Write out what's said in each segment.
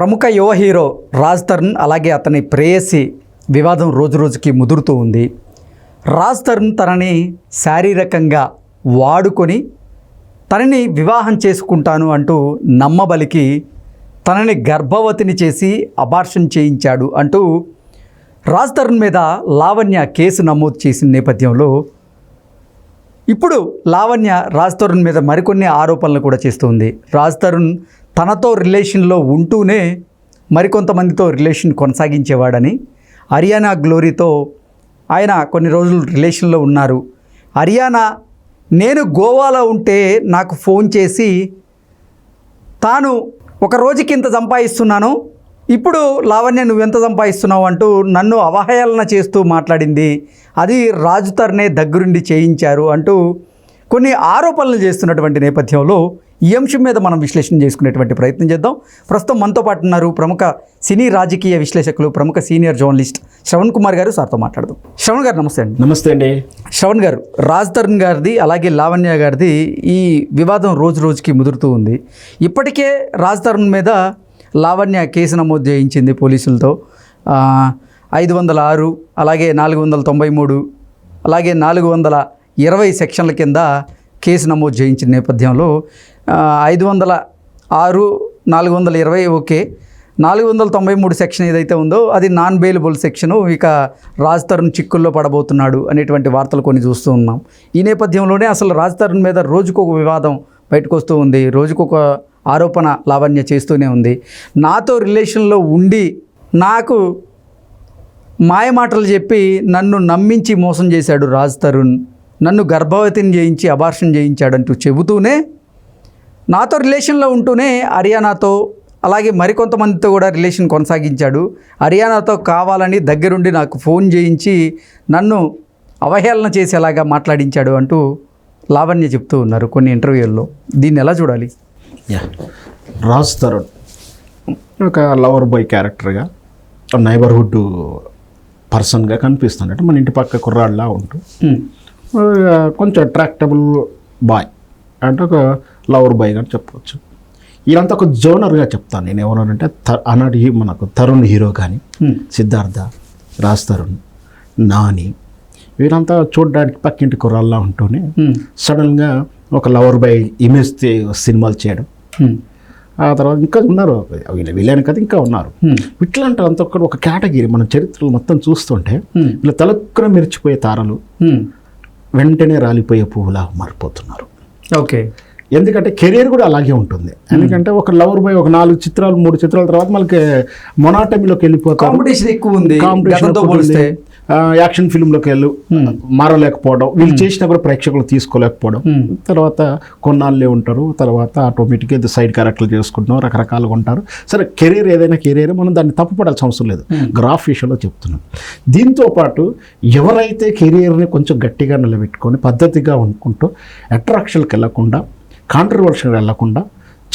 ప్రముఖ యువ హీరో రాజ్ తరుణ్ అలాగే అతని ప్రేయసి వివాదం రోజు రోజుకి ముదురుతూ ఉంది. రాజ్ తరుణ్ తనని శారీరకంగా వాడుకొని తనని వివాహం చేసుకుంటాను అంటూ నమ్మబలికి తనని గర్భవతిని చేసి అబార్షన్ చేయించాడు అంటూ రాజ్ తరుణ్ మీద లావణ్య కేసు నమోదు చేసిన నేపథ్యంలో ఇప్పుడు లావణ్య రాజ్ తరుణ్ మీద మరికొన్ని ఆరోపణలు కూడా చేస్తుంది. రాజ్ తరుణ్ తనతో రిలేషన్లో ఉంటూనే మరికొంతమందితో రిలేషన్ కొనసాగించేవాడని హర్యానా గ్లోరీతో ఆయన కొన్ని రోజులు రిలేషన్లో ఉన్నారు. హర్యానా నేను గోవాలో ఉంటే నాకు ఫోన్ చేసి తాను ఒక రోజుకి ఇంత సంపాదిస్తున్నాను ఇప్పుడు లావణ్య నువ్వెంత సంపాదిస్తున్నావు అంటూ నన్ను అవహేళన చేస్తూ మాట్లాడింది. అది రాజు తర్నే దగ్గరుండి చేయించారు అంటూ కొన్ని ఆరోపణలు చేస్తున్నటువంటి నేపథ్యంలో ఈ అంశం మీద మనం విశ్లేషణ చేసుకునేటువంటి ప్రయత్నం చేద్దాం. ప్రస్తుతం మనతో పాటు ఉన్నారు ప్రముఖ సినీ రాజకీయ విశ్లేషకులు ప్రముఖ సీనియర్ జర్నలిస్ట్ శ్రవణ్ కుమార్ గారు. సార్తో మాట్లాడదాం. శ్రవణ్ గారు నమస్తే అండి. నమస్తే అండి. శ్రవణ్ గారు రాజ్ తరుణ్ గారిది అలాగే లావణ్య గారిది ఈ వివాదం రోజు రోజుకి ముదురుతూ ఉంది. ఇప్పటికే రాజ్ తరుణ్ మీద లావణ్య కేసు నమోదు చేయించింది పోలీసులతో. ఐదు వందల ఆరు అలాగే నాలుగు వందల తొంభై మూడు అలాగే నాలుగు వందల ఇరవై సెక్షన్ల కింద కేసు నమోదు చేయించిన నేపథ్యంలో ఐదు వందల ఆరు నాలుగు వందల ఇరవై ఓకే. నాలుగు వందల తొంభై మూడు సెక్షన్ ఏదైతే ఉందో అది నాన్ బెయిలబుల్ సెక్షను ఇక రాజ్ తరుణ్ చిక్కుల్లో పడబోతున్నాడు అనేటువంటి వార్తలు కొన్ని చూస్తూ ఉన్నాం. ఈ నేపథ్యంలోనే అసలు రాజ్ తరుణ్ మీద రోజుకొక వివాదం బయటకు వస్తూ ఉంది. రోజుకొక ఆరోపణ లావణ్య చేస్తూనే ఉంది. నాతో రిలేషన్లో ఉండి నాకు మాయమాటలు చెప్పి నన్ను నమ్మించి మోసం చేశాడు రాజ్ తరుణ్. నన్ను గర్భవతిని చేయించి అబార్షన్ చేయించాడంటూ చెబుతూనే నాతో రిలేషన్లో ఉంటూనే హర్యానాతో అలాగే మరికొంతమందితో కూడా రిలేషన్ కొనసాగించాడు. హర్యానాతో కావాలని దగ్గరుండి నాకు ఫోన్ చేయించి నన్ను అవహేళన చేసేలాగా మాట్లాడించాడు అంటూ లావణ్య చెప్తూ ఉన్నారు కొన్ని ఇంటర్వ్యూల్లో. దీన్ని ఎలా చూడాలి? యా. రాజ్ తరుణ్ ఒక లవర్ బాయ్ క్యారెక్టర్గా నైబర్హుడ్ పర్సన్గా కనిపిస్తుంది అంటే మన ఇంటి పక్క కుర్రాళ్ళలా ఉంటూ. కొంచెం అట్రాక్టబుల్ బాయ్ అంటే ఒక లవర్ బాయ్ అని చెప్పవచ్చు ఇదంతా ఒక జోనర్గా చెప్తాను. నేను ఎవరంటే త- ఆనాటి మనకు తరుణ్ హీరో కానీ సిద్ధార్థ రాజ్ తరుణ్ నాని వీరంతా చూడడానికి పక్కింటి కుర్రాళ్ళలా ఉంటూనే సడన్గా ఒక లవర్ బాయ్ ఇమేజ్ సినిమాలు చేయడం. ఆ తర్వాత ఇంకా ఉన్నారు. వీళ్ళ వీళ్ళని కదా ఇంకా ఉన్నారు. ఇట్లాంటి అంత ఒక కేటగిరీ మన చరిత్రలు మొత్తం చూస్తుంటే వీళ్ళ తలక్కున మెరిచిపోయే తారలు. వెంటనే రాలిపోయే పువ్వులా మారిపోతున్నారు. ఓకే. ఎందుకంటే కెరీర్ కూడా అలాగే ఉంటుంది. ఎందుకంటే ఒక లవర్ బాయ్ ఒక నాలుగు చిత్రాలు మూడు చిత్రాల తర్వాత మనకి మొనాటమీలోకి వెళ్ళిపోతారు. కాంపిటీషన్ ఎక్కువ ఉంది. యాక్షన్ ఫిల్మ్లోకి వెళ్ళు మారలేకపోవడం వీళ్ళు చేసినా కూడా ప్రేక్షకులు తీసుకోలేకపోవడం. తర్వాత కొన్నాళ్ళే ఉంటారు తర్వాత ఆటోమేటిక్గా ఇది సైడ్ క్యారెక్టర్లు చేసుకుంటున్నాం రకరకాలుగా ఉంటారు. సరే కెరీర్ ఏదైనా కెరీర్ మనం దాన్ని తప్పుపడాల్సిన అవసరం లేదు. గ్రాఫ్ విషయంలో చెప్తున్నాం. దీంతో పాటు ఎవరైతే కెరీర్ని కొంచెం గట్టిగా నిలబెట్టుకొని పద్ధతిగా అనుకుంటూ అట్రాక్షన్కి వెళ్ళకుండా కాంట్రవర్షన్ వెళ్ళకుండా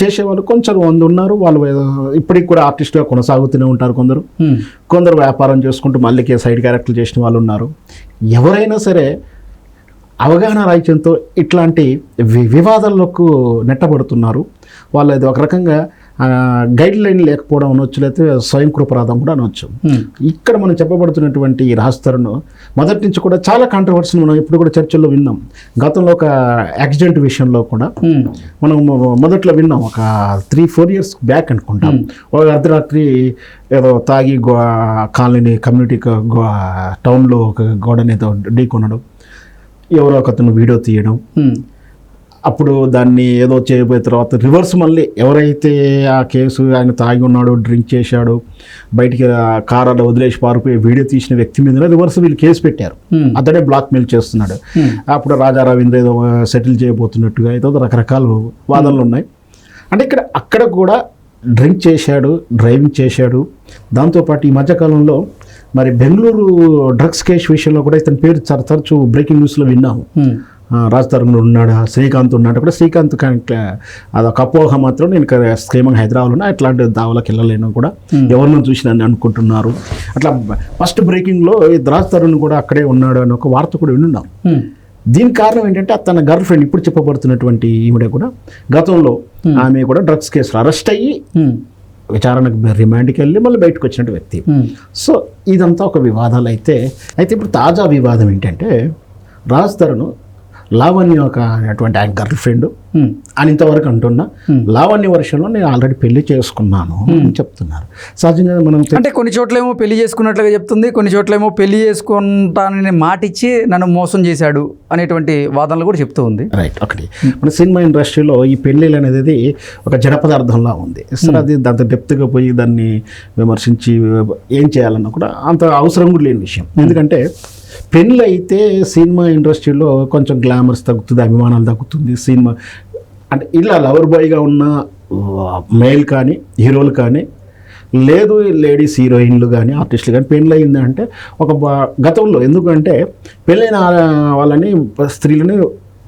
చేసేవాళ్ళు కొంచెం మంది ఉన్నారు. వాళ్ళు ఇప్పటికి కూడా ఆర్టిస్ట్గా కొనసాగుతూనే ఉంటారు కొందరు. Hmm. కొందరు వ్యాపారం చేసుకుంటూ మళ్ళీ సైడ్ క్యారెక్టర్లు చేసిన వాళ్ళు ఉన్నారు. ఎవరైనా సరే అవగాహన రాహిత్యంతో ఇట్లాంటి వి- వివాదాలకు నెట్టబడుతున్నారు. వాళ్ళు అది ఒక రకంగా గైడ్ లైన్ లేకపోవడం అనొచ్చు లేకపోతే స్వయం కృపరాధం కూడా అనొచ్చు. ఇక్కడ మనం చెప్పబడుతున్నటువంటి ఈ రాజతరుణ్ మొదటి నుంచి కూడా చాలా కాంట్రవర్సీలు మనం ఇప్పుడు కూడా చర్చల్లో విన్నాం. గతంలో ఒక యాక్సిడెంట్ విషయంలో కూడా. మనం మొదట్లో విన్నాం. ఒక త్రీ ఫోర్ ఇయర్స్ బ్యాక్ అనుకుంటాం. ఒక అర్ధరాత్రి ఏదో తాగి గో కాలనీ కమ్యూనిటీ గో టౌన్లో ఒక గోడని ఏదో ఢీకొనడం. ఎవరో ఒకతను వీడియో తీయడం. అప్పుడు దాన్ని ఏదో చేయబోయే తర్వాత రివర్స్ మళ్ళీ ఎవరైతే ఆ కేసు ఆయన తాగి ఉన్నాడో డ్రింక్ చేశాడో బయటికి కార్ అలా వదిలేసి పారిపోయి వీడియో తీసిన వ్యక్తి మీద రివర్స్ వీళ్ళు కేసు పెట్టారు. అతడే బ్లాక్ మెయిల్ చేస్తున్నాడు అప్పుడు రాజా రవీంద్ర ఏదో సెటిల్ చేయబోతున్నట్టుగా ఏదో రకరకాల వాదనలు ఉన్నాయి. అంటే ఇక్కడ అక్కడ కూడా డ్రింక్ చేశాడు డ్రైవింగ్ చేశాడు. దాంతోపాటు ఈ మధ్యకాలంలో మరి బెంగళూరు డ్రగ్స్ కేసు విషయంలో కూడా ఇతని పేరు తర- తరచూ బ్రేకింగ్ న్యూస్లో విన్నాము. ఆ, రాజ్ తరుణ్ ఉన్నాడా శ్రీకాంత్ ఉన్నాడు కూడా. శ్రీకాంత్ అదొక అపోహ మాత్రం నేను ఇక్కడ క్షేమంగా హైదరాబాద్ ఉన్నా అట్లాంటి దావలకు వెళ్ళలేను కూడా. ఎవరినో చూసి నన్ను అనుకుంటున్నారు. అట్లా ఫస్ట్ బ్రేకింగ్లో ఈ రాజ్ తరుణ్ కూడా అక్కడే ఉన్నాడు అని ఒక వార్త కూడా వినున్నాం. దీనికి కారణం ఏంటంటే తన గర్ల్ ఫ్రెండ్ ఇప్పుడు చెప్పబడుతున్నటువంటి ఈవిడ కూడా గతంలో ఆమె కూడా డ్రగ్స్ కేసులో అరెస్ట్ అయ్యి. విచారణకు రిమాండ్కి వెళ్ళి మళ్ళీ బయటకు వచ్చినట్టు వ్యక్తి. సో ఇదంతా ఒక వివాదాలు అయితే అయితే ఇప్పుడు తాజా వివాదం ఏంటంటే రాజ్ తరుణ్ లావణ్య ఒక అటువంటి ఆయన గర్ల్ ఫ్రెండ్ అని ఇంతవరకు అంటున్నా లావణ్య వర్షంలో నేను ఆల్రెడీ పెళ్ళి చేసుకున్నాను అని చెప్తున్నారు. సహజంగా మనం అంటే కొన్ని చోట్లేమో పెళ్ళి చేసుకున్నట్లుగా చెప్తుంది కొన్ని చోట్లేమో పెళ్ళి చేసుకుంటానని మాట ఇచ్చి నన్ను మోసం చేశాడు అనేటువంటి వాదనలు కూడా చెప్తూ ఉంది. రైట్ ఒకటి. మన సినిమా ఇండస్ట్రీలో ఈ పెళ్ళిళ్ళు అనేది ఒక జడ పదార్థంలా ఉంది. సరే అది దాంతో డెప్త్గా పోయి దాన్ని విమర్శించి ఏం చేయాలన్నా కూడా అంత అవసరం కూడా లేని విషయం. ఎందుకంటే పెళ్ళి అయితే సినిమా ఇండస్ట్రీలో కొంచెం గ్లామర్స్ తగ్గుతుంది అభిమానాలు తగ్గుతుంది. సినిమా అంటే ఇలా లవర్ బాయ్గా ఉన్న మేల్ కానీ హీరోలు కానీ లేదు లేడీస్ హీరోయిన్లు కానీ ఆర్టిస్టులు కానీ పెళ్ళి అయిందంటే ఒక గతంలో ఎందుకంటే పెళ్ళైన వాళ్ళని స్త్రీలని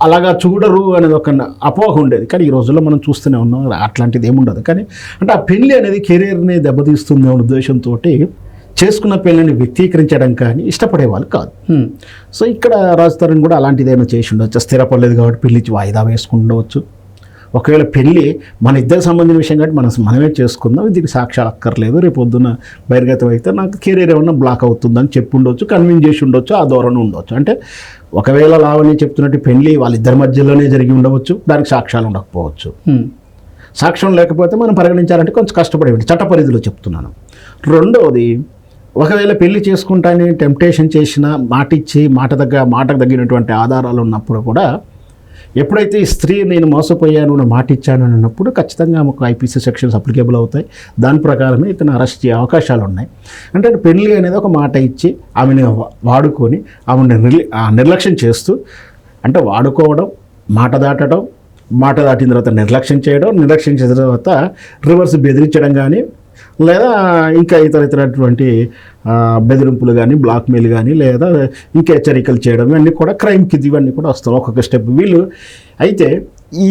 అలాగా చూడరు అనేది ఒక అపోహ ఉండేది. కానీ ఈ రోజుల్లో మనం చూస్తూనే ఉన్నాం అట్లాంటిది ఏముండదు. కానీ అంటే ఆ పెళ్ళి అనేది కెరీర్ని దెబ్బతీస్తుంది అనే ఉద్దేశంతో చేసుకున్న పెళ్ళిని వ్యక్తీకరించడం కానీ ఇష్టపడే వాళ్ళు కాదు సో ఇక్కడ రాజ్ తరుణ్ కూడా అలాంటిది ఏమైనా చేసి ఉండొచ్చు? స్థిరపడలేదు కాబట్టి పెళ్ళి వాయిదా వేసుకుండవచ్చు ఒకవేళ పెళ్ళి మన ఇద్దరికి సంబంధించిన విషయం కాబట్టి మనం మనమే చేసుకుందాం దీనికి సాక్ష్యాలు అక్కర్లేదు. రేపు పొద్దున్న బహిర్గతం అయితే నాకు కెరీర్ ఏమన్నా బ్లాక్ అవుతుందని చెప్పి ఉండొచ్చు కన్విన్స్ చేసి ఉండొచ్చు ఆ ధోరణి ఉండొచ్చు. అంటే ఒకవేళ లావణ్య చెప్తున్నట్టు పెళ్ళి వాళ్ళిద్దరి మధ్యలోనే జరిగి ఉండవచ్చు దానికి సాక్ష్యాలు ఉండకపోవచ్చు. సాక్ష్యం లేకపోతే మనం పరిగణించాలంటే కొంచెం కష్టపడేవి చట్ట పరిధిలో చెప్తున్నాను. రెండవది ఒకవేళ పెళ్ళి చేసుకుంటానని టెంప్టేషన్ చేసిన మాట ఇచ్చి మాట దగ్గర మాటకు తగినటువంటి ఆధారాలు ఉన్నప్పుడు కూడా ఎప్పుడైతే ఈ స్త్రీ నేను మోసపోయాను నేను మాట ఇచ్చాను అన్నప్పుడు ఖచ్చితంగా ఆమెకు ఐపీసీ సెక్షన్స్ అప్లికేబుల్ అవుతాయి. దాని ప్రకారమే ఇతను అరెస్ట్ చేయ అవకాశాలు ఉన్నాయి. అంటే పెళ్ళి అనేది ఒక మాట ఇచ్చి ఆమెను వాడుకొని ఆమెను నిర్లి నిర్లక్ష్యం చేస్తూ అంటే వాడుకోవడం మాట దాటడం మాట దాటిన తర్వాత నిర్లక్ష్యం చేయడం నిర్లక్ష్యం చేసిన తర్వాత రివర్స్ బెదిరించడం కానీ లేదా ఇంకా ఇతర ఇతరటువంటి బెదిరింపులు కానీ బ్లాక్మెయిల్ కానీ లేదా ఇంకా హెచ్చరికలు చేయడం ఇవన్నీ కూడా క్రైమ్ కింద ఇవన్నీ కూడా వస్తాయి. ఒక్కొక్క స్టెప్ వీళ్ళు అయితే ఈ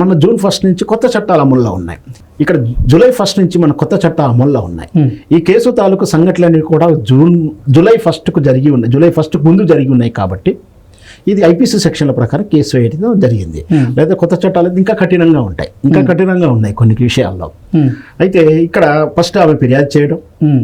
మన జూన్ ఫస్ట్ నుంచి కొత్త చట్టాలు అమల్లో ఉన్నాయి. ఇక్కడ జూలై ఫస్ట్ నుంచి మన కొత్త చట్టాలు అమల్లో ఉన్నాయి. ఈ కేసు తాలూకు సంఘటనలన్నీ కూడా జూన్ జూలై ఫస్ట్కు జరిగి ఉన్నాయి. జూలై ఫస్ట్ ముందు జరిగి ఉన్నాయి కాబట్టి ఇది ఐపీసీ సెక్షన్ల ప్రకారం కేసు వేయడం జరిగింది. లేదా కొత్త చట్టాలు ఇంకా కఠినంగా ఉంటాయి. ఇంకా కఠినంగా ఉన్నాయి కొన్ని విషయాల్లో. అయితే ఇక్కడ ఫస్ట్ ఆమె ఫిర్యాదు చేయడం.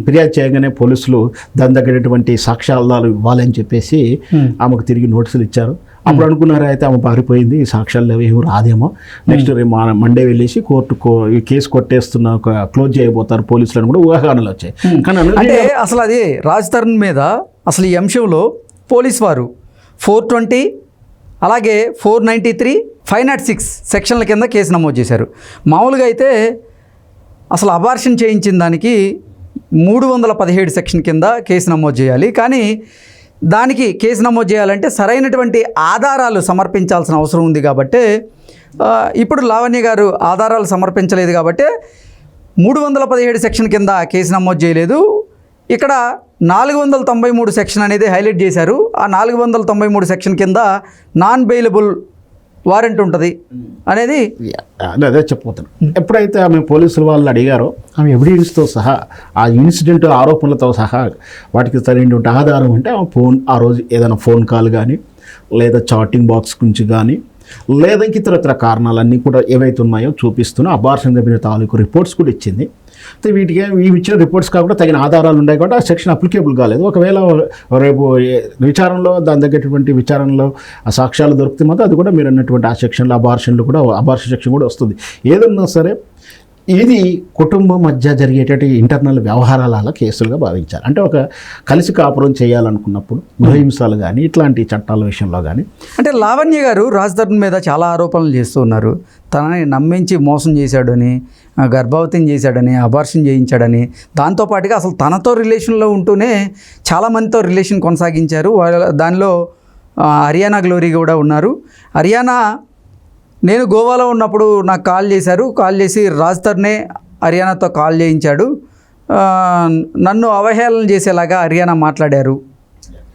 ఫిర్యాదు చేయగానే పోలీసులు దాని తగినటువంటి సాక్ష్యాధారాలు ఇవ్వాలని చెప్పేసి. ఆమెకు తిరిగి నోటీసులు ఇచ్చారు. అప్పుడు అనుకున్నారు అయితే ఆమె పారిపోయింది ఈ సాక్ష్యాలు ఏమి రాదేమో. నెక్స్ట్ రేపు మా- మండే వెళ్ళేసి కోర్టు కేసు కొట్టేస్తున్న ఒక క్లోజ్ చేయబోతారు పోలీసులను కూడా ఊహాగానాలు వచ్చాయి. కానీ అంటే అసలు అది రాజ్ తరుణ్ మీద అసలు ఈ అంశంలో పోలీస్ వారు ఫోర్ ట్వంటీ అలాగే four ninety three five nought six సెక్షన్ల కింద కేసు నమోదు చేశారు. మామూలుగా అయితే అసలు అబార్షన్ చేయించిన దానికి మూడు వందల పదిహేడు సెక్షన్ కింద కేసు నమోదు చేయాలి. కానీ దానికి కేసు నమోదు చేయాలంటే సరైనటువంటి ఆధారాలు సమర్పించాల్సిన అవసరం ఉంది కాబట్టి ఇప్పుడు లావణ్య గారు ఆధారాలు సమర్పించలేదు కాబట్టి మూడు వందల పదిహేడు సెక్షన్ కింద కేసు నమోదు చేయలేదు. ఇక్కడ నాలుగు వందల తొంభై మూడు సెక్షన్ అనేది హైలైట్ చేశారు. ఆ నాలుగు వందల తొంభై మూడు సెక్షన్ కింద నాన్ బెయిలబుల్ వారెంట్ ఉంటుంది అనేది అదే అదే చెప్పబోతున్నాను ఎప్పుడైతే ఆమె పోలీసులు వాళ్ళు అడిగారో ఆమె ఎవిడెన్స్తో సహా ఆ ఇన్సిడెంట్ ఆరోపణలతో సహా వాటికి సరైనటువంటి ఆధారం అంటే ఆమె ఫోన్ ఆ రోజు ఏదైనా ఫోన్ కాల్ కానీ లేదా చాటింగ్ బాక్స్ గురించి కానీ లేదా ఇంక ఇతర ఇతర కారణాలన్నీ కూడా ఏవైతే ఉన్నాయో చూపిస్తున్నా అబార్షన్ దగ్గర తాలూకు రిపోర్ట్స్ కూడా ఇచ్చింది. వీటికి ఇవి ఇచ్చిన రిపోర్ట్స్ కాకుండా తగిన ఆధారాలు ఉన్నాయి కాబట్టి ఆ సెక్షన్ అప్లికేబుల్ కాలేదు. ఒకవేళ రేపు విచారణలో దాని తగ్గటువంటి విచారణలో ఆ సాక్ష్యాలు దొరికితే మాత్రం అది కూడా మీరు అన్నటువంటి ఆ సెక్షన్లో అబార్షన్లు కూడా అబార్షన్ సెక్షన్ కూడా వస్తుంది. ఏదన్నా సరే ఇది కుటుంబం మధ్య జరిగేటటువంటి ఇంటర్నల్ వ్యవహారాల కేసులుగా భావించాలి అంటే ఒక కలిసి కాపురం చేయాలనుకున్నప్పుడు గృహహింసలు కానీ ఇట్లాంటి చట్టాల విషయంలో కానీ అంటే లావణ్య గారు రాజధర్మ మీద చాలా ఆరోపణలు చేస్తూ ఉన్నారు తనని నమ్మించి మోసం చేశాడని గర్భవతిని చేశాడని అబార్షన్ చేయించాడని దాంతోపాటుగా అసలు తనతో రిలేషన్లో ఉంటూనే చాలామందితో రిలేషన్ కొనసాగించారు. వాళ్ళ దానిలో హర్యానా గ్లోరీ కూడా ఉన్నారు. హర్యానా నేను గోవాలో ఉన్నప్పుడు నాకు కాల్ చేశారు. కాల్ చేసి రాజ్ హర్యానాతో కాల్ చేయించాడు. నన్ను అవహేళన చేసేలాగా హర్యానా మాట్లాడారు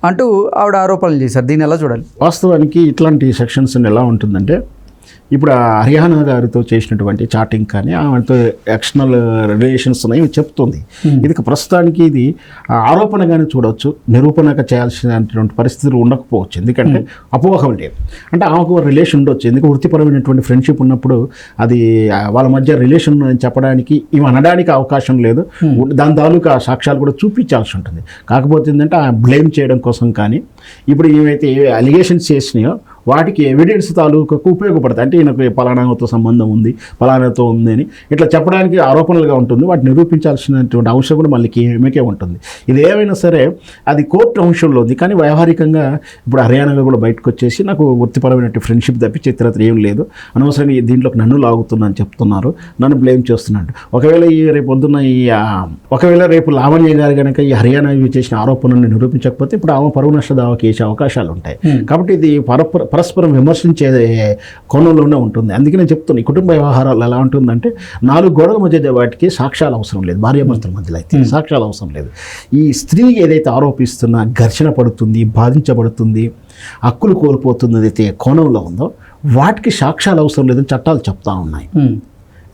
అంటూ ఆవిడ ఆరోపణలు చేశారు. దీన్ని ఎలా చూడాలి? వాస్తవానికి ఇట్లాంటి సెక్షన్స్ ఎలా ఉంటుందంటే ఇప్పుడు హర్యానా గారితో చేసినటువంటి చాటింగ్ కానీ ఆమెతో ఎక్స్టర్నల్ రిలేషన్స్ ఉన్నాయి చెప్తుంది. ఇది ప్రస్తుతానికి ఇది ఆరోపణగానే చూడవచ్చు నిరూపణగా చేయాల్సినటువంటి పరిస్థితులు ఉండకపోవచ్చు. ఎందుకంటే అపోహం లేదు అంటే ఆమెకు రిలేషన్ ఉండొచ్చు. ఎందుకంటే వృత్తిపరమైనటువంటి ఫ్రెండ్షిప్ ఉన్నప్పుడు అది వాళ్ళ మధ్య రిలేషన్ అని చెప్పడానికి ఇవి అనడానికి అవకాశం లేదు. దాని తాలూకా సాక్ష్యాలు కూడా చూపించాల్సి ఉంటుంది. కాకపోతే ఏంటంటే ఆ బ్లేమ్ చేయడం కోసం కానీ ఇప్పుడు ఏవైతే అలిగేషన్స్ చేసినాయో వాటికి ఎవిడెన్స్ తాలూకాకు ఉపయోగపడతాయి. అంటే ఈయనకు పలానాతో సంబంధం ఉంది పలానాతో ఉంది అని. ఇట్లా చెప్పడానికి ఆరోపణలుగా ఉంటుంది. వాటిని నిరూపించాల్సినటువంటి అంశం కూడా మళ్ళీ ఈమెకే ఉంటుంది. ఇది ఏమైనా సరే అది కోర్టు అంశంలో ఉంది కానీ వ్యవహారికంగా ఇప్పుడు హర్యానాగా కూడా బయటకు వచ్చేసి నాకు వృత్తిపరమైన ఫ్రెండ్షిప్ తప్పించి ఇతరత్ర ఏం లేదు. అనవసరంగా ఈ దీంట్లోకి నన్ను లాగుతున్నాను చెప్తున్నారు. నన్ను బ్లేమ్ చేస్తున్నాడు ఒకవేళ ఈ రేపు పొద్దున్న ఈ ఒకవేళ రేపు లావణ్య గారు కనుక ఈ హర్యానా చేసిన ఆరోపణలను నిరూపించకపోతే ఇప్పుడు ఆమె పరువు నష్ట దావాకి వేసే అవకాశాలు ఉంటాయి కాబట్టి ఇది పరప పరస్పరం విమర్శించే కోణంలోనే ఉంటుంది. అందుకే నేను చెప్తున్నాను ఈ కుటుంబ వ్యవహారాలు ఎలా ఉంటుందంటే నాలుగు గోడల మధ్య వాటికి సాక్ష్యాలు అవసరం లేదు. భార్యాభర్తల మధ్యలో అయితే సాక్ష్యాలు అవసరం లేదు. ఈ స్త్రీ ఏదైతే ఆరోపిస్తున్నా ఘర్షణ పడుతుంది బాధించబడుతుంది హక్కులు కోల్పోతుంది ఏదైతే కోణంలో ఉందో వాటికి సాక్ష్యాలు అవసరం లేదని చట్టాలు చెప్తా ఉన్నాయి.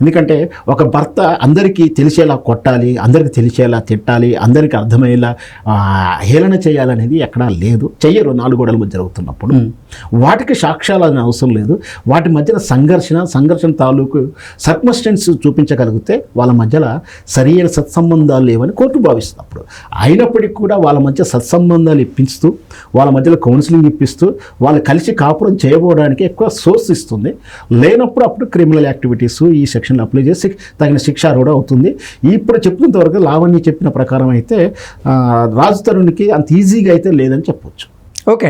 ఎందుకంటే ఒక భర్త అందరికీ తెలిసేలా కొట్టాలి అందరికీ తెలిసేలా తిట్టాలి అందరికీ అర్థమయ్యేలా హేళన చేయాలనేది ఎక్కడా లేదు. చెయ్యరు నాలుగు గోడల మధ్య జరుగుతున్నప్పుడు వాటికి సాక్ష్యాలు అనే అవసరం లేదు. వాటి మధ్యన సంఘర్షణ సంఘర్షణ తాలూకు సర్కమస్టెన్స్ చూపించగలిగితే వాళ్ళ మధ్యలో సరియైన సత్సంబంధాలు లేవని కోర్టు భావిస్తుంది అప్పుడు అయినప్పటికీ కూడా వాళ్ళ మధ్య సత్సంబంధాలు ఇప్పిస్తూ వాళ్ళ మధ్యలో కౌన్సిలింగ్ ఇప్పిస్తూ వాళ్ళు కలిసి కాపురం చేయబోవడానికి ఎక్కువ సోర్స్ ఇస్తుంది. లేనప్పుడు అప్పుడు క్రిమినల్ యాక్టివిటీస్ ఈ సెక్షన్లో అప్లై చేసి తగిన శిక్ష కూడా అవుతుంది. ఇప్పుడు చెప్పినంత వరకు లావణ్య చెప్పిన ప్రకారం అయితే రాజు తరుణ్కి అంత ఈజీగా అయితే లేదని చెప్పొచ్చు. ఓకే